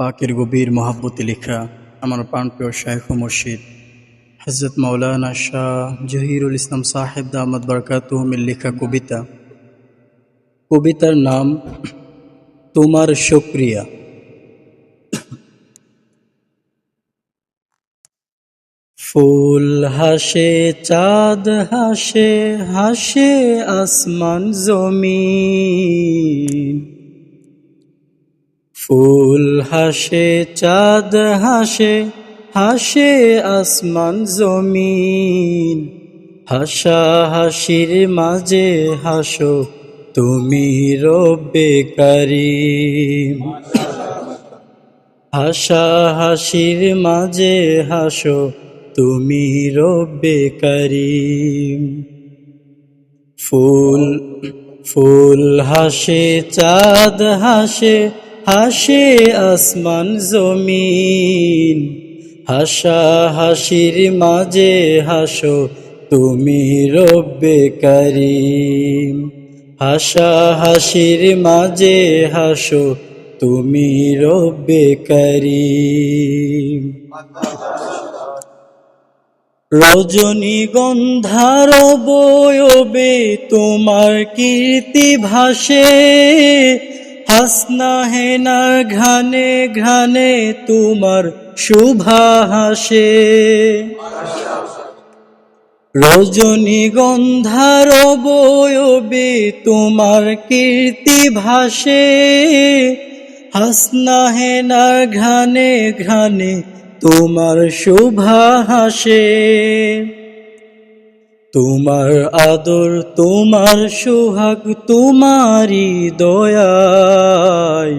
পাকের গভীর মহাব্বতে লেখা আমার প্রাণপ্রিয় শাহেখ মুর্শিদ। হজরত মৌলানা শাহ জহিরুল ইসলাম সাহেব দাহমদ বরকাতুহমের লেখা কবিতা। কবিতার নাম, তোমার শুক্রিয়া। ফুল হাসে, চাঁদ হাসে হাসে আসমান জমিন। ফুল হাসে, চাঁদ হাসে হাসে আসমান, জমিন। হাসা হাসির মাঝে হাসো তুমি রব্বে কারিম। হাসা হাসির মাঝে হাসো তুমি রব্বে করিম। ফুল ফুল হাসে, চাঁদ হাসে হাসে আসমান জমিন। হাসা হাসির মাঝে হাসো তুমি রব্বে করিম। হাসা হাসির মাঝে হাসো তুমি রব্বে করিম। রজনীগন্ধার বয়বে তোমার কীর্তি ভাসে। হাসনা হেনার ঘানে ঘানে তোমার শুভা হাসে রজনীগন্ধার বয়বে তোমার কীর্তি ভাসে। হাসনা হেনার ঘানে ঘানে তোমার শোভা হাসে তোমার আদর, তোমার সোহাগ, তোমারই দয়ায়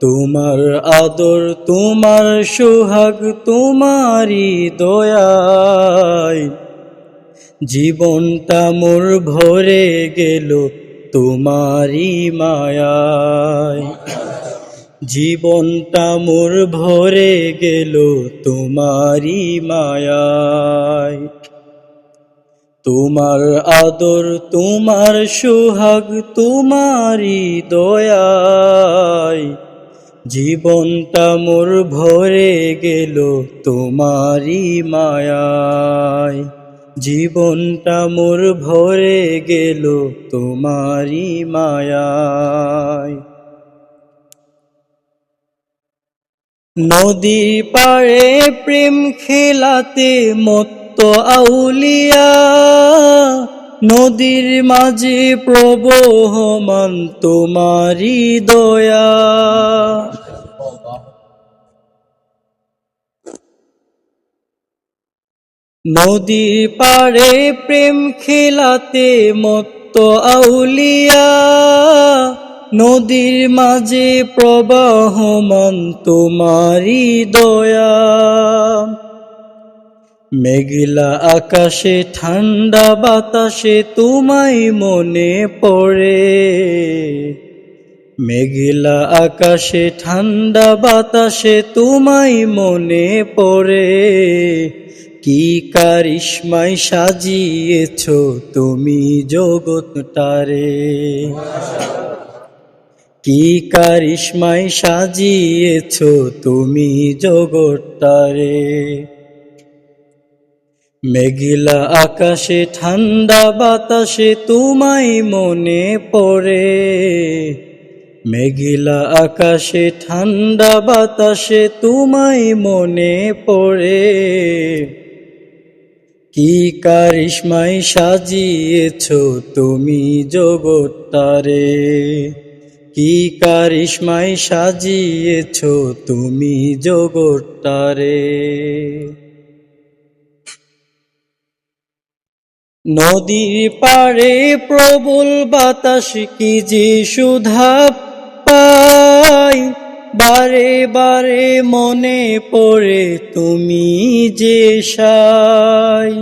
তোমার আদর, তোমার সোহাগ, তোমারই দয়ায় জীবনটা মোর ভরে গেল তোমারই মায়ায়। জীবনটা মোর ভরে গেল তোমারই মায়ায়। তোমার আদর, তোমার সোহাগ, তোমারই দয়ায়। জীবনটা মোর ভরে গেল তোমারই মায়ায়। জীবনটা মোর ভরে গেল তোমারই মায়ায়। নদী পাড়ে প্রেম খেলাতে মত্ত আউলিয়া নদীর মাঝে প্রবহমান তোমারি দয়া। নদীর পাড়ে প্রেম খেলাতে মত্ত আউলিয়া নদীর মাঝে প্রবাহমান তোমারি দয়া। মেঘলা আকাশে, ঠান্ডা বাতাসে তোমায় মনে পড়ে। মেঘলা আকাশে, ঠান্ডা বাতাসে তোমায় মনে পড়ে। কি কারিশ্মায় সাজিয়েছ তুমি জগৎটারে। কি কারিশ্মায় সাজিয়েছ তুমি জগৎটারে। মেঘলা আকাশে, ঠান্ডা বাতাসে তোমায় মনে পড়ে। মেঘলা আকাশে, ঠান্ডা বাতাসে তোমায় মনে পড়ে। কি কারিশ্মায় সাজিয়েছ তুমি জগৎটারে? কি কারিশ্মায় সাজিয়েছ তুমি জগৎটারে? নদীর পাড়ে প্রবল বাতাস কি যে সুধা পাই বারে বারে মনে পড়ে তুমি যে সাই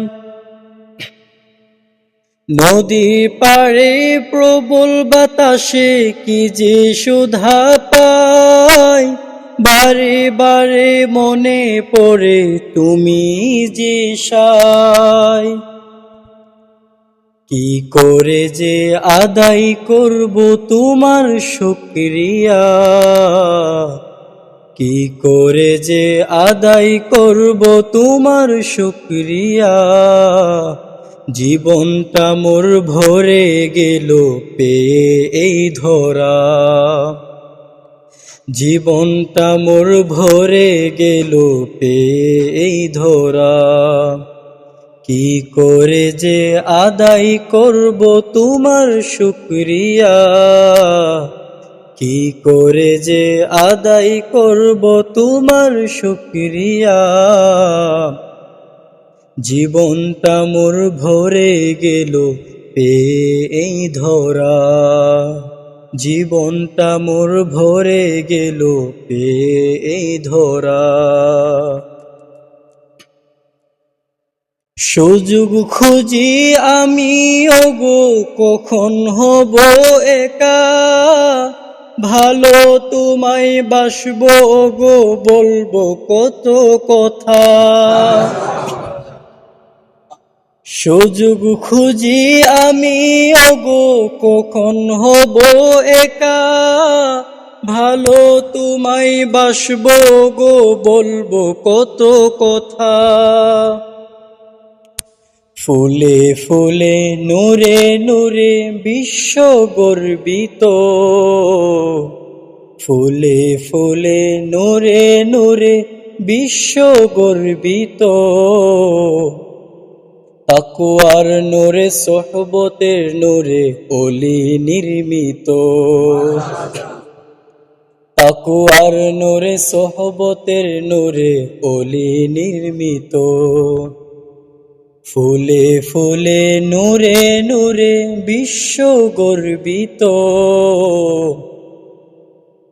নদীর পাড়ে প্রবল বাতাসে কি যে সুধা পাই বারে বারে মনে পড়ে তুমি যে সাই কি করে যে আদায় করব তোমার শুক্রিয়া কি করে যে আদায় করব তোমার শুক্রিয়া জীবনটা মোর ভরে গেল পেয়ে এই ধরা। জীবনটা মোর ভরে গেল পেয়ে এই ধরা। কি করে যে আদায় করব তোমার শুক্রিয়া? কি করে যে আদায় করব তোমার শুক্রিয়া? জীবনটা মোর ভরে গেল পে এই ধরা। জীবনটা মোর ভরে গেল পে এই ধরা। সুযোগ খুঁজি আমি, ওগো, কখন হব একা? ভালো তোমায় বাসব গো বলব কত কথা? সুযোগ খুঁজি আমি, ওগো, কখন হব একা? ভালো তোমায় বাসব গো বলব কত কথা? ফুলে ফুলে নূরে নূরে বিশ্ব গর্বিত। ফুলে ফুলে নূরে নূরে বিশ্ব গর্বিত। তাকুয়ার নূরে, সোহবতের নূরে, অলি নির্মিত। তাকুয়ার নূরে, সোহবতের নূরে, অলি নির্মিত। ফুলে ফুলে নূরে নূরে বিশ্ব গর্বিত।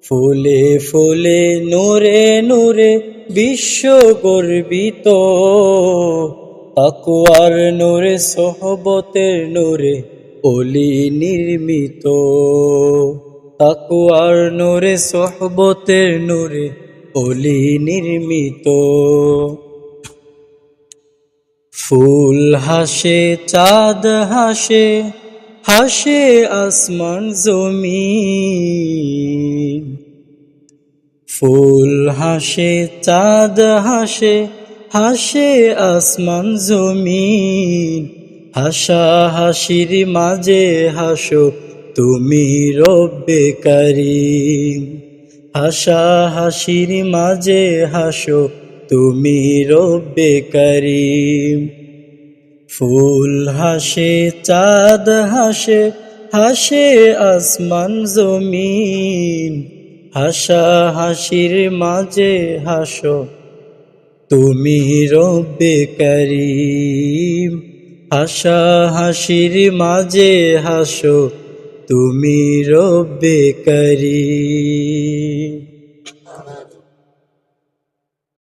ফুলে ফুলে নূরে নূরে বিশ্ব গর্বিত। তাকুয়ার নূরে, সোহবতের নূরে অলি নির্মিত। তাকুয়ার নূরে, সোহবতের নূরে অলি নির্মিত। ফুল হাসে, চাঁদ হাসে হাসে আসমান, জমিন। ফুল হাসে, চাঁদ হাসে হাসে আসমান, জমিন। হাসা হাসির মাঝে হাসো তুমি রব্বে করিম। হাসা হাসির মাঝে হাসো তুমি রব্বে করিম। ফুল হাসে, চাঁদ হাসে হাসে আসমান জমিন। হাসা হাসির মাঝে হাসো, তুমি রব্বে করিম। হাসা হাসির মাঝে হাসো, তুমি রব্বে করিম।